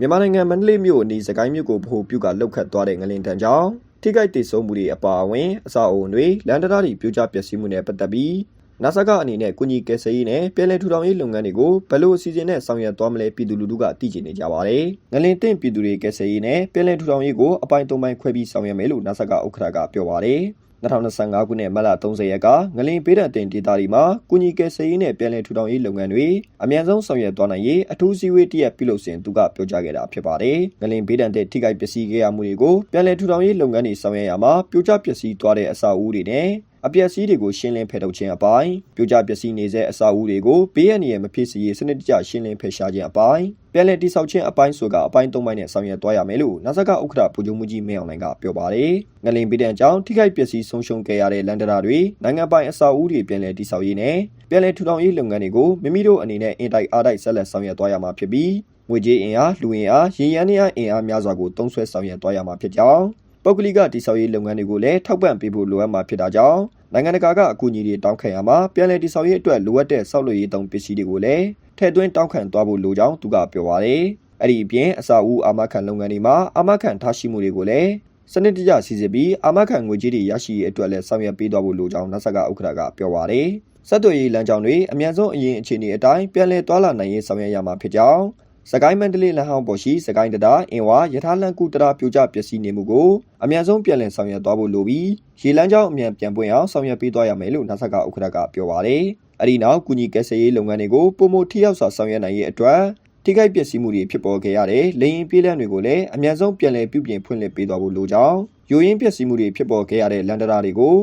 မြန်မာနိုင်ငံမန္တလေးမြို့အနီးစကိုင်းမြို့ကိုဗဟိုပြုကလှုပ်ခတ်သွားတဲ့ငလင်တံကြောင့်ထိခိုက်ဒေဆုံးမှုတွေအပါအဝင်အဆောက်အုံတွေလမ်းတရားတွေပြိုကျပျက်စီးမှုနဲ့ပတ်သက်ပြီးနာဆာကအနေနဲ့ကုညီကယ်ဆယ်ရေးနဲ့ပြည်내ထူထောင်ရေးလုပ်ငန်းတွေကိုဘယ်လိုအစီအစဉ်နဲ့ဆောင်ရွက်သွားမလဲပြည်သူလူထုကသိချင်နေကြပါတယ်။ငလင်တင့်ပြည်သူတွေကယ်ဆယ်ရေးနဲ့ပြည်내ထူထောင်ရေးကိုအပိုင်း၃ပိုင်းခွဲပြီးဆောင်ရွက်မယ်လို့နာဆာကဥက္ကဋ္ဌကပြောပါတယ်။ 2025ခုနှစ်မတ်လ30ရက်ကငလင်ပေးတဲ့တင်ဒေတာတွေမှာကုညီကယ်ဆယ်ရေးနဲ့ပြည်내ထူထောင်ရေးလုပ်ငန်းတွေအမြန်ဆုံးဆောင်ရွက်သွားနိုင်ရေးအထူးစည်းဝေးတရက်ပြုလုပ်စဉ်သူကပြောကြားခဲ့တာဖြစ်ပါတယ်။ငလင်ပေးတဲ့ထိခိုက်ပျက်စီးခဲ့ရမှုတွေကိုပြည်내ထူထောင်ရေးလုပ်ငန်းတွေဆောင်ရွက်ရမှာပြိုကျပျက်စီးသွားတဲ့အဆောက်အဦတွေနဲ့အပျက်စီးတွေကိုရှင်းလင်းဖယ်ထုတ်ခြင်းအပိုင်းပြိုကျပျက်စီးနေတဲ့အဆောက်အဦတွေကိုဘေးအန္တရာယ်မဖြစ်စေရေးစနစ်တကျရှင်းလင်းဖယ်ရှားခြင်းအပိုင်းပြန်လည်တိစောက်ခြင်းအပိုင်းဆိုကအပိုင်း၃ပိုင်းနဲ့ဆောင်ရွက်သွားရမယ်လို့နာဆကဥက္ကဋ္ဌဗိုလ်ချုပ်မှုကြီးမင်းအောင်လှိုင်ကပြောပါတယ်။ငလင်ပြည်တံကြောင့်ထိခိုက်ပျက်စီးဆုံးရှုံးခဲ့ရတဲ့လန်ဒရာတွေနိုင်ငံပိုင်အဆောက်အဦတွေပြန်လည်တိစောက်ရေးနဲ့ပြန်လည်ထူထောင်ရေးလုပ်ငန်းတွေကိုမိမိတို့အနေနဲ့အင်တိုက်အားတိုက်ဆက်လက်ဆောင်ရွက်သွားရမှာဖြစ်ပြီးငွေကြေးအင်အားလူအင်အားရင်းရန်အင်အားများစွာကိုတုံးဆွဲဆောင်ရွက်သွားရမှာဖြစ်ကြောင်း ပုဂ္ဂလိကတိဆောက်ရေးလုပ်ငန်းတွေကိုလည်းထောက်ပံ့ပေးဖို့လိုအပ်မှာဖြစ်တာကြောင့်နိုင်ငံတကာကအကူအညီတွေတောင်းခံရမှာပြည်내တိဆောက်ရေးအတွက်လိုအပ်တဲ့ဆောက်လုပ်ရေးတုံးပစ္စည်းတွေကိုလည်းထည့်သွင်းတောင်းခံသွားဖို့လိုကြောင်းသူကပြောပါတယ်။အဲ့ဒီအပြင်အစာအုပ်အာမခံလုပ်ငန်းတွေမှာအာမခံထားရှိမှုတွေကိုလည်းစနစ်တကျစီစစ်ပြီးအာမခံငွေကြေးတွေရရှိရေးအတွက်လည်းဆောင်ရွက်ပေးသွားဖို့လိုကြောင်းနတ်ဆကဥက္ကဋ္ဌကပြောပါတယ်။ဆက်သွယ်ရေးလမ်းကြောင်းတွေအမြန်ဆုံးအရင်အခြေအနေအတိုင်းပြန်လည်သွာလာနိုင်ရေးဆောင်ရွက်ရမှာဖြစ်ကြောင်း စကိုင်းမန္တလေးလမ်းဟောင်းပေါ်ရှိစကိုင်းတံတားအင်ဝါရထားလမ်းကူတံတားပြိုကျပျက်စီးနေမှုကိုအမြန်ဆုံးပြန်လည်ဆောင်ရွက်သွားဖို့လိုပြီးရေလမ်းကြောင်းအမြန်ပြန်ပွင့်အောင်ဆောင်ရွက်ပေးသွားရမယ်လို့နာဆာကဥက္ကဋ္ဌကပြောပါတယ်။အဲဒီနောက်ကုညီကယ်ဆယ်ရေးလုပ်ငန်းတွေကိုပုံမထိရောက်စွာဆောင်ရွက်နိုင်ရေးအတွက်ထိခိုက်ပျက်စီးမှုတွေဖြစ်ပေါ်ခဲ့ရတဲ့လေရင်ပြေးလန့်တွေကိုလည်းအမြန်ဆုံးပြန်လည်ပြုပြင်ဖွင့်လှစ်ပေးသွားဖို့လိုကြောင်းယိုရင်းပျက်စီးမှုတွေဖြစ်ပေါ်ခဲ့ရတဲ့လန်ဒရာတွေကို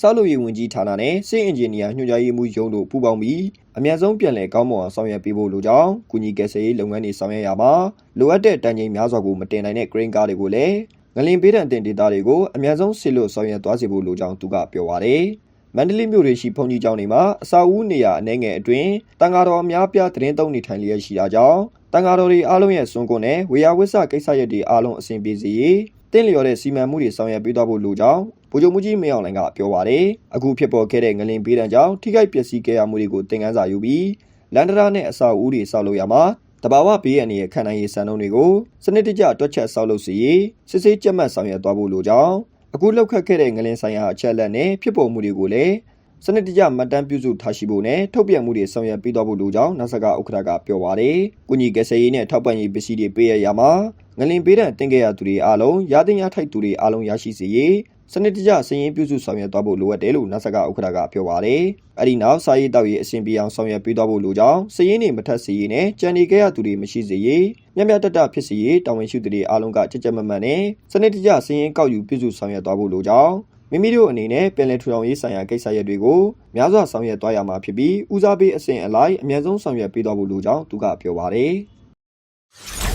ဆောက်လုပ်ရေးဝန်ကြီးဌာနနဲ့စစ်အင်ဂျင်နီယာညွှန်ကြားရေးမှူးရုံးတို့ပူးပေါင်းပြီးအများဆုံးပြန်လည်ကောင်းမွန်အောင်ဆောင်ရွက်ပေးဖို့လိုကြောင်းကုညီကယ်ဆယ်ရေးလုပ်ငန်းတွေဆောင်ရွက်ရမှာလိုအပ်တဲ့တန်ချိန်များစွာကိုမတင်နိုင်တဲ့ green card တွေကိုလည်းငလင်ပေးတဲ့အတင်ဒေတာတွေကိုအများဆုံးဆီလို့ဆောင်ရွက်သွားစေဖို့လိုကြောင်းသူကပြောပါရယ်မန္တလေးမြို့တွေရှိဘုံကြီးကျောင်းတွေမှာအစာအုပ်နေရာအနေငယ်အတွင်းတန်ဃာတော်အများပြားသတင်းသုံးနေထိုင်လျက်ရှိတာကြောင့်တန်ဃာတော်တွေအားလုံးရဲ့စွန့်ကွန်းနဲ့ဝေယဝစ္စကိစ္စရပ်တွေအားလုံးအဆင်ပြေစေရေး တင့်လျော်တဲ့စီမံမှုတွေဆောင်ရွက်ပေးသွားဖို့လိုကြောင်းဗိုလ်ချုပ်မှုကြီးမင်းအောင်လှိုင်ကပြောပါတယ်အခုဖြစ်ပေါ်ခဲ့တဲ့ငလင်ပေးတံကြောင့်ထိခိုက်ပျက်စီးခဲ့ရမှုတွေကိုသင်ခန်းစာယူပြီးလန်ဒရာနဲ့အဆောက်အဦတွေဆောက်လုပ်ရမှာတဘာဝဘေးအန္တရာယ်ခံနိုင်ရေးစံနှုန်းတွေကိုစနစ်တကျတွက်ချက်ဆောက်လုပ်စီရေးစစ်ဆေးကြက်မှတ်ဆောင်ရွက်သွားဖို့လိုကြောင်းအခုလောက်ခတ်ခဲ့တဲ့ငလင်ဆိုင်ရာအချက်အလက်နဲ့ဖြစ်ပေါ်မှုတွေကိုလည်းစနစ်တကျမှတ်တမ်းပြုစုထားရှိဖို့နဲ့ထုတ်ပြန်မှုတွေဆောင်ရွက်ပေးသွားဖို့လိုကြောင်းနာဆာကဥက္ကဋ္ဌကပြောပါတယ်။ကုညီကယ်ဆယ်ရေးနဲ့ထောက်ပံ့ရေးပစ္စည်းတွေပေးရရမှာ ငလင်ပေးတဲ့တင်ခဲ့ရသူတွေအားလုံးရတင်ရထိုက်သူတွေအားလုံးရရှိစေရေးစနစ်တကျစည်ရင်ပြုစုဆောင်ရွက်သွားဖို့လိုအပ်တယ်လို့နာဆာကဥက္ကဋ္ဌကပြောပါတယ်။အဲဒီနောက်စာရေးတောက်ရေးအဆင်ပြေအောင်ဆောင်ရွက်ပေးသွားဖို့လိုကြောင်းစည်ရင်တွေမထက်စေရေးနဲ့ကြံနေခဲ့ရသူတွေမရှိစေရေးမြတ်မြတ်တတဖြစ်စေရေးတာဝန်ရှိသူတွေအားလုံးကကြက်ကြက်မမတ်နဲ့စနစ်တကျစည်ရင်ကောက်ယူပြုစုဆောင်ရွက်သွားဖို့လိုကြောင်းမိမိတို့အနေနဲ့ပင်လယ်ထူထောင်ရေးဆိုင်ရာကိစ္စရပ်တွေကိုများစွာဆောင်ရွက်သွားရမှာဖြစ်ပြီးဦးစားပေးအဆင့်အလိုက်အများဆုံးဆောင်ရွက်ပေးသွားဖို့လိုကြောင်းသူကပြောပါတယ်။